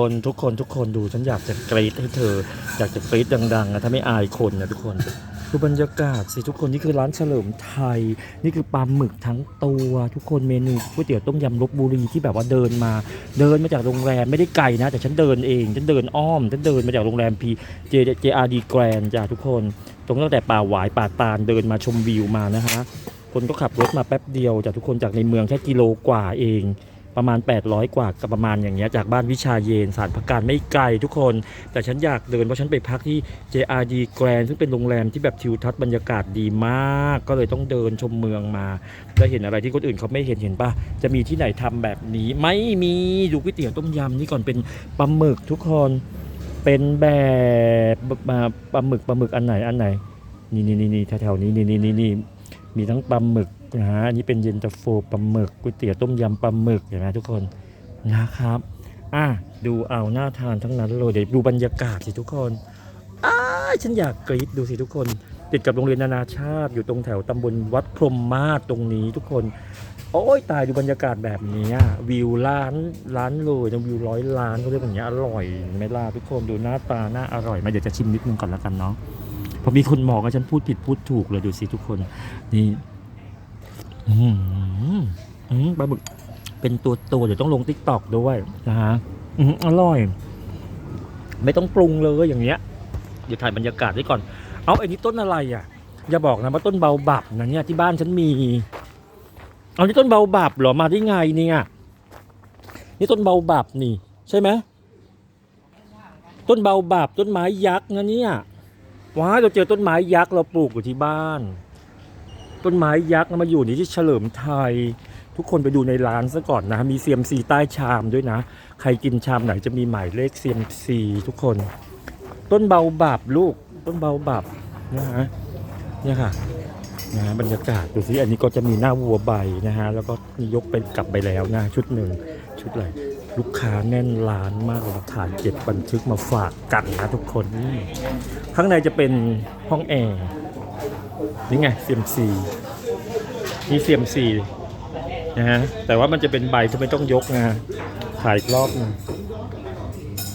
คนทุกคนทุกคนดูฉันอยากจะกรี๊ดให้เธอ อยากจะกรี๊ดดังๆนะถ้าไม่อายคนนะทุกคนดูบรรยากาศสิทุกคนนี่คือร้านเฉลิมไทย นี่คือปลาหมึกทั้งตัวทุกคนเมนูก๋วยเตี๋ยวต้มยำลบบุรีที่แบบว่าเดินมา เดินมาจากโรงแรมไม่ได้ไกลนะ แต่ฉันเดินเอง ฉันเดินอ้อม ฉันเดินมาจากโรงแรมพีเจเจอาร์ดีแกรนจ้าทุกคน ตรงตั้งแต่ป่าหวายป่าตาลเดินมาชมวิวมานะฮะคนก็ขับรถมาแป๊บเดียวจากทุกคนจากในเมืองแค่กิโลกว่าเอง ประมาณ 800 กว่ากับประมาณอย่างเงี้ยจากบ้านวิชาเยนสารพักการไม่ไกลทุกคน แต่ฉันอยากเดินเพราะฉันไปพักที่ JRD Grand ซึ่งเป็นโรงแรมที่แบบทิวทัศน์บรรยากาศดีมาก ก็เลยต้องเดินชมเมืองมาแล้วเห็นอะไรที่คนอื่นเขาไม่เห็นเห็นปะจะมีที่ไหนทำแบบนี้ ไม่มีดูก๋วยเตี๋ยวต้มยำนี่ก่อนเป็นปลาหมึกทุกคนเป็นแบบปลาหมึกปลาหมึกอันไหนอันไหน นี่นี่นี่แถวๆนี้นี่นี่นี่มีทั้งปลาหมึก นะฮะอันนี้เป็นเย็นตาโฟปลาหมึกก๋วยเตี๋ยวต้มยำปลาหมึกเห็นไหมทุกคนนะครับอะดูเอาหน้าทานทั้งนั้นเลยเดี๋ยวดูบรรยากาศสิทุกคนอ้าฉันอยากกรี๊ดดูสิทุกคน ติดกับโรงเรียนนานาชาติอยู่ตรงแถวตำบลวัดพรมมาศตรงนี้ทุกคน โอ้ยตายดูบรรยากาศแบบนี้วิวล้านล้านเลยนะวิวร้อยล้านเขาเรียกอย่างนี้อร่อยไหม่ล่ะทุกคนดูหน้าตาหน้าอร่อยมาเดี๋ยวจะชิมนิดนึงก่อนแล้วกันเนาะพอมีคนบอกว่าฉันพูดผิดพูดถูกเลยดูสิทุกคนนี่ ปลาหมึกเป็นตัวตัวๆเดี๋ยวต้องลงติ๊กตอกด้วยนะฮะอืมอร่อย ไม่ต้องปรุงเลยอย่างเงี้ย เดี๋ยวถ่ายบรรยากาศไว้ก่อน เอาไอ้นี่ต้นอะไรอะ อย่าบอกนะว่าต้นเบาบับนะเนี่ยที่บ้านฉันมี เอานี่ต้นเบาบับเหรอมาได้ไงเนี่ยนี่ต้นเบาบับนี่ ใช่ไหมต้นเบาบับต้นไม้ยักษ์นะเนี่ยว้ายเราเจอต้นไม้ยักษ์เราปลูกอยู่ที่บ้าน ต้นไม้ยักษ์มาอยู่นี่ที่เฉลิมไทย ทุกคนไปดูในร้านซะก่อนนะ มีเซียมซีใต้ชามด้วยนะ ใครกินชามไหนจะมีหมายเลขเซียมซีทุกคน ต้นเบาบับลูก ต้นเบาบับนะฮะเนี่ยค่ะนะฮะบรรยากาศดูสิอันนี้ก็จะมีหน้าวัวใบนะฮะแล้วก็ยกไปกลับไปแล้วนะชุดหนึ่งชุดอะไรลูกค้าแน่นร้านมากเลยมาถ่ายเก็บบันทึกมาฝากกันนะทุกคน ข้างในจะเป็นห้องแอร์ นี่ไงเซียมซีนี่เซียมซีนะฮะแต่ว่ามันจะเป็นใบที่ไม่ต้องยกนะถ่ายอีกรอบหนึง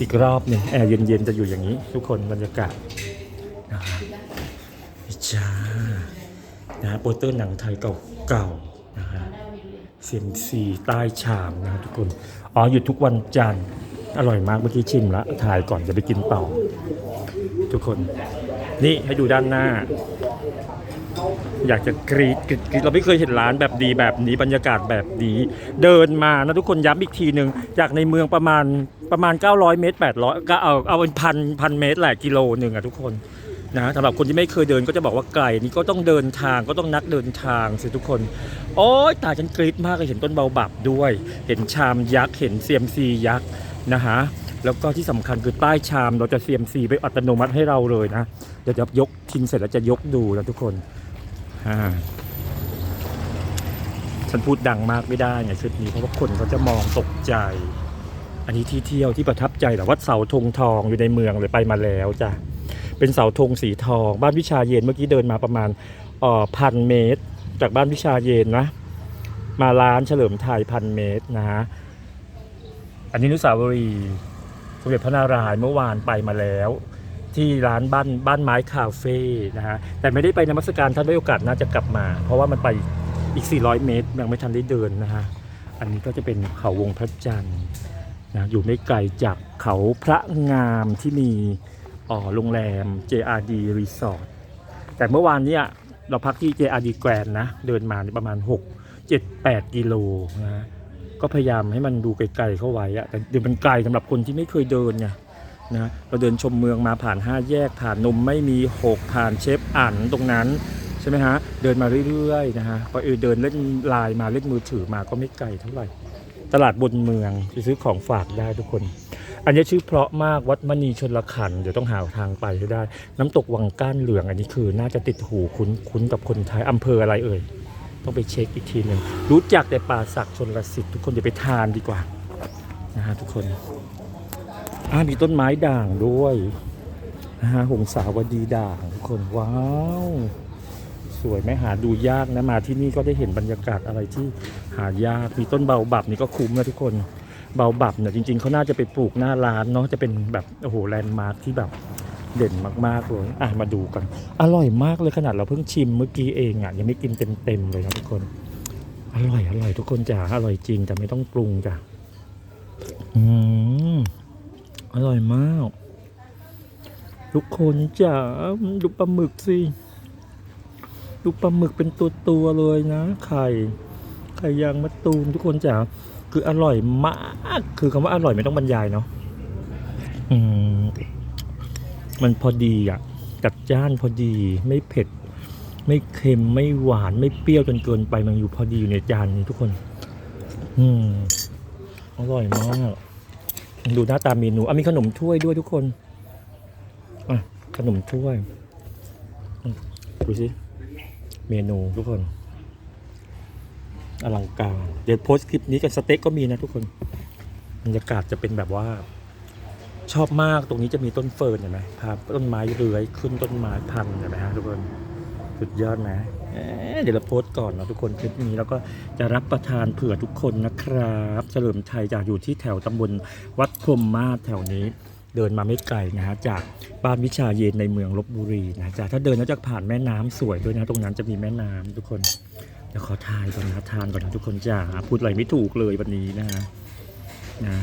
อีกรอบหนึ่งแอร์เย็นๆจะอยู่อย่างนี้ ทุกคนบรรยากาศนะฮะจ้านะฮะโปสเตอร์หนังไทยเก่าๆนะฮะเซียมซีใต้ชามนะฮะทุกคนอ๋อหยุดทุกวันจันทร์อร่อยมากเมื่อกี้ชิมละถ่ายก่อนจะไปกินต่อทุกคน นี่ให้ดูด้านหน้า อยากจะกรีดกรีดกรีดเราไม่เคยเห็นร้านแบบดีแบบนี้บรรยากาศแบบนี้เดินมานะทุกคนย้ำอีกทีหนึ่งจากในเมืองประมาณประมาณ 900 เมตร 800ก็เอาเอาเป็นพันพันเมตรแหละกิโลหนึ่งอะทุกคนนะสำหรับคนที่ไม่เคยเดินก็จะบอกว่าไกลนี่ก็ต้องเดินทางก็ต้องนักเดินทางสิทุกคน โอ้ยตาฉันกรี๊ดมากเลยเห็นต้นเบาบับด้วย เห็นชามยักษ์เห็นเซียมซียักษ์นะฮะแล้วก็ที่สำคัญคือใต้ชามเราจะเซียมซีไปอัตโนมัติให้เราเลยนะ ดี๋ยวจะยกทิ้งเสร็จแล้วจะยกดูนะทุกคนฉันพูดดังมากไม่ได้ไงชุดนี้เพราะว่าคนเขาจะมองตกใจ อันนี้ที่เที่ยวที่ประทับใจแต่วัดเสาธงทองอยู่ในเมืองเลยไปมาแล้วจ้ะเป็นเสาธงสีทอง บ้านวิชาเย็นเมื่อกี้เดินมาประมาณพันเมตร จากบ้านวิชาเย็นนะ มาร้านเฉลิมไทยพันเมตรนะฮะอันนี้นุสาวรีย์สมเด็จพระนารายณ์เมื่อวานไปมาแล้ว ที่ร้านบ้านบ้านไม้คาเฟ่นะฮะแต่ไม่ได้ไปนมัสการท่านได้โอกาสน่าจะกลับมา เพราะว่ามันไปอีก 400 เมตร ยังไม่ทันได้เดินนะฮะอันนี้ก็จะเป็นเขาวงพระจันทร์นะอยู่ไม่ไกลจากเขาพระงามที่มีอ๋อโรงแรม JRD Resort แต่เมื่อวานเนี่ยเราพักที่ JRD Grand นะ เดินมาประมาณ 6 7 8 กิโลนะก็พยายามให้มันดูไกลๆเข้าไว้อะแต่เดี๋ยวมันไกลสำหรับคนที่ไม่เคยเดินไง นะเราเดินชมเมืองมาผ่านห้าแยกผ่านนมไม่มีหกผ่านเชฟอั๋นตรงนั้นใช่ไหมฮะเดินมาเรื่อยๆนะฮะพอเออเดินเล่นไลน์มาเล่นมือถือมาก็ไม่ไกลเท่าไหร่ ตลาดบนเมืองไปซื้อของฝากได้ทุกคน อันนี้ชื่อเพราะมากวัดมณีชนละขันเดี๋ยวต้องหาทางไปให้ได้ น้ำตกวังก้านเหลืองอันนี้คือ น่าจะติดหูคุ้นคุ้นกับคนไทยอำเภออะไรเอ่ยต้องไปเช็คอีกทีหนึ่งรู้จักแต่ป่าศักชนละสิทธิ์ทุกคนอย่าไปทานดีกว่านะฮะทุกคน อ่ามีต้นไม้ด่างด้วยนะฮะหงสาวดีด่างทุกคนว้าว สวยไหมหาดูยากนะมาที่นี่ก็ได้เห็นบรรยากาศอะไรที่หายากมีต้นเบาบับนี่ก็คุ้มนะทุกคนเบาบับเนี่ยจริงๆเขาน่าจะไปปลูกหน้าร้านเนาะจะเป็นแบบโอ้โหแลนด์มาร์คที่แบบเด่นมากๆเลยอะมาดูกัน อร่อยมากเลยขนาดเราเพิ่งชิมเมื่อกี้เองอะยังไม่กินเต็มๆเลยนะทุกคน อร่อยอร่อยทุกคนจ้าอร่อยจริงแต่ไม่ต้องปรุงจ้ะอืม อร่อยมาก ทุกคนจ้าดูปลาหมึกสิดูปลาหมึกเป็นตัวตัวเลยนะ ไข่ ไข่ยางมะตูมทุกคนจ้าคืออร่อยมาก คือคำว่าอร่อยไม่ต้องบรรยายเนาะอืมมันพอดีอะจัดจ้านพอดีไม่เผ็ด ไม่เค็มไม่หวานไม่เปรี้ยวจนเกินไปมันอยู่พอดีอยู่ในจานนี้ทุกคน อืมอร่อยมาก ดูหน้าตาเมนูอะมีขนมถ้วยด้วยทุกคนอะขนมถ้วยอืมดูสิเมนูทุกคน อลังการ เดี๋ยวโพสต์คลิปนี้กันสเต็กก็มีนะทุกคนบรรยากาศจะเป็นแบบว่า ชอบมากตรงนี้จะมีต้นเฟิร์นเห็นไหมพาต้นไม้เลื้อยขึ้นต้นไม้พันเห็นไหมฮะทุกคน สุดยอดนะเดี๋ยวเราโพสต์ก่อนนะทุกคนคลิปนี้แล้วก็จะรับประทานเผื่อทุกคนนะครับ เฉลิมชัยจากอยู่ที่แถวตำบลวัดพรมมาศแถวนี้เดินมาไม่ไกลนะฮะจากบ้านวิชาเย็นในเมืองลบบุรีนะจ๊ะถ้าเดินแล้วจะผ่านแม่น้ำสวยด้วยนะ ตรงนั้นจะมีแม่น้ำทุกคนเดี๋ยวขอทายก่อนนะทานก่อนนะทุกคนจ้าพูดอะไรไม่ถูกเลยวันนี้นะฮะนะ